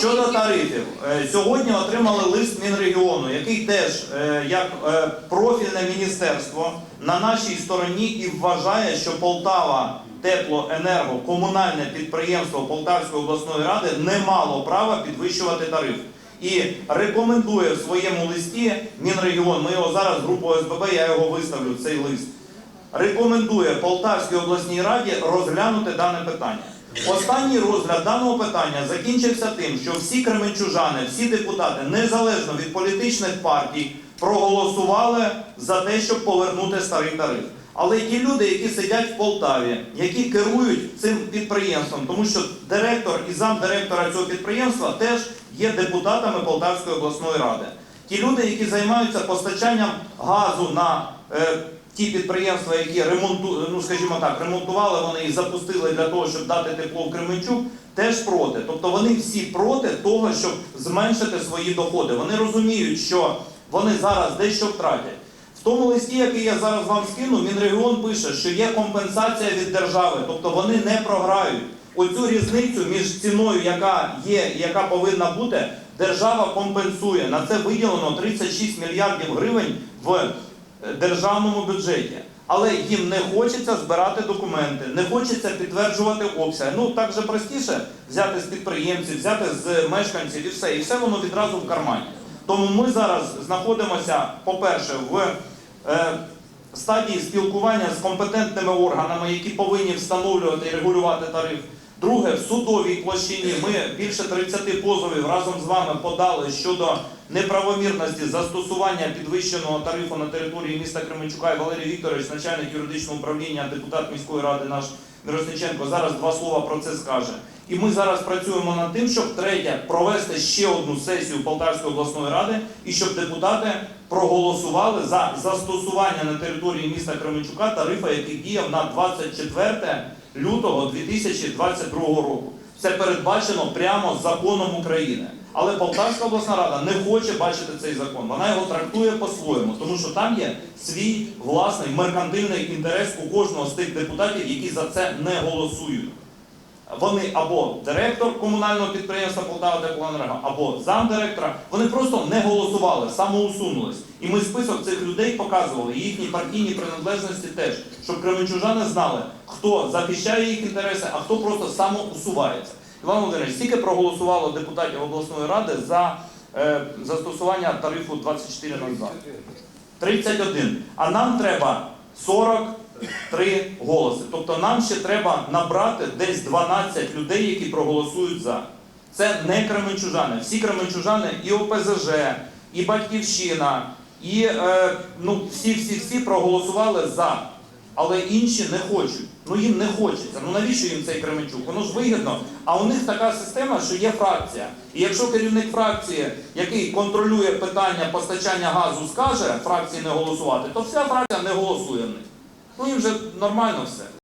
Щодо тарифів, е, сьогодні отримали лист Мінрегіону, який теж е, як е, профільне міністерство на нашій стороні і вважає, що Полтава Теплоенерго, комунальне підприємство Полтавської обласної ради, не мало права підвищувати тариф. І рекомендує в своєму листі Мінрегіон, ми його зараз групою СББ, я його виставлю, цей лист. Рекомендує Полтавській обласній раді розглянути дане питання. Останній розгляд даного питання закінчився тим, що всі кременчужани, всі депутати, незалежно від політичних партій, проголосували за те, щоб повернути старий тариф. Але ті люди, які сидять в Полтаві, які керують цим підприємством, тому що директор і замдиректора цього підприємства теж є депутатами Полтавської обласної ради. Ті люди, які займаються постачанням газу на е, ті підприємства, які ремонту, ну скажімо так, ремонтували вони і запустили для того, щоб дати тепло в Кременчук, теж проти. Тобто вони всі проти того, щоб зменшити свої доходи. Вони розуміють, що вони зараз дещо втратять. В тому листі, який я зараз вам скину, Мінрегіон пише, що є компенсація від держави, тобто вони не програють. Оцю різницю між ціною, яка є і яка повинна бути, держава компенсує. На це виділено 36 мільярдів гривень в е, державному бюджеті. Але їм не хочеться збирати документи, не хочеться підтверджувати обсяги. Ну так же простіше взяти з підприємців, взяти з мешканців і все, і все воно відразу в кармані. Тому ми зараз знаходимося, по-перше, в е, стадії спілкування з компетентними органами, які повинні встановлювати і регулювати тариф. Друге, в судовій площині ми більше 30 позовів разом з вами подали щодо неправомірності застосування підвищеного тарифу на території міста Кременчука і Валерій Вікторович, начальник юридичного управління, депутат міської ради наш Миросниченко, зараз два слова про це скаже. І ми зараз працюємо над тим, щоб третє провести ще одну сесію Полтавської обласної ради і щоб депутати проголосували за застосування на території міста Кременчука тарифа, який діяв на 24 лютого 2022 року. Це передбачено прямо законом України. Але Полтавська обласна рада не хоче бачити цей закон. Вона його трактує по-своєму, тому що там є свій власний меркантильний інтерес у кожного з тих депутатів, які за це не голосують. Вони або директор комунального підприємства Полтава Теплоенерго, або замдиректора, вони просто не голосували, самоусунулись. І ми список цих людей показували, їхні партійні приналежності теж, щоб кременчужани знали, хто захищає їх інтереси, а хто просто самоусувається. Іван Володимирович, скільки проголосувало депутатів обласної ради за е, застосування тарифу 24 на 2? 31. А нам треба 43 голоси. Тобто нам ще треба набрати десь 12 людей, які проголосують за. Це не кременчужани. Всі кременчужани і ОПЗЖ, і Батьківщина, і е, ну, всі, всі, всі проголосували за. Але інші не хочуть. Ну їм не хочеться. Ну навіщо їм цей Кременчук? Воно ж вигідно. А у них така система, що є фракція. І якщо керівник фракції, який контролює питання постачання газу, скаже фракції не голосувати, то вся фракція не голосує в них. Ну і вже нормально все.